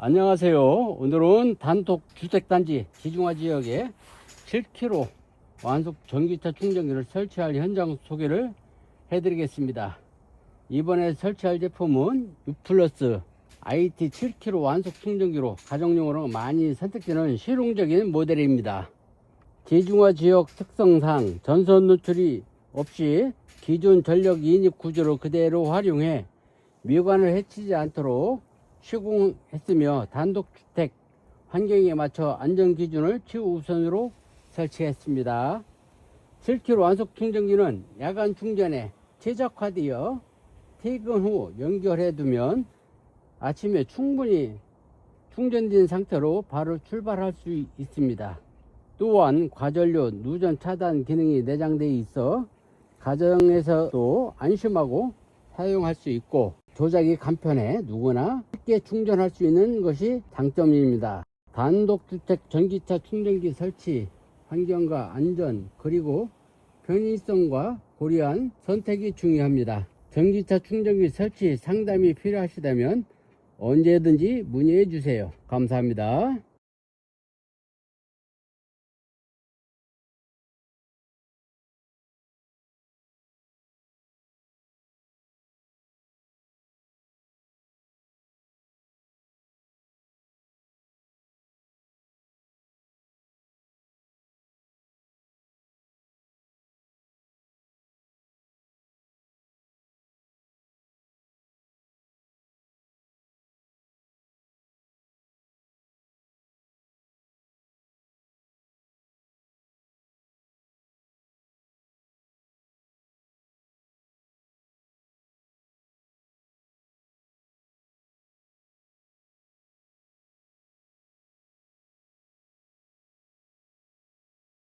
안녕하세요. 오늘은 단독 주택단지 지중화 지역에 7km 완속 전기차 충전기를 설치할 현장 소개를 해드리겠습니다. 이번에 설치할 제품은 U 플러스 IT 7km 완속 충전기로 가정용으로 많이 선택되는 실용적인 모델입니다. 지중화 지역 특성상 전선 노출이 없이 기존 전력 인입 구조를 그대로 활용해 미관을 해치지 않도록 시공했으며 단독주택 환경에 맞춰 안전기준을 최우선으로 설치했습니다. 7km 완속 충전기는 야간 충전에 최적화되어 퇴근 후 연결해 두면 아침에 충분히 충전된 상태로 바로 출발할 수 있습니다. 또한 과전료 누전 차단 기능이 내장되어 있어 가정에서도 안심하고 사용할 수 있고 조작이 간편해 누구나 쉽게 충전할 수 있는 것이 장점입니다. 단독주택 전기차 충전기 설치 환경과 안전 그리고 편의성과 고려한 선택이 중요합니다. 전기차 충전기 설치 상담이 필요하시다면 언제든지 문의해 주세요. 감사합니다.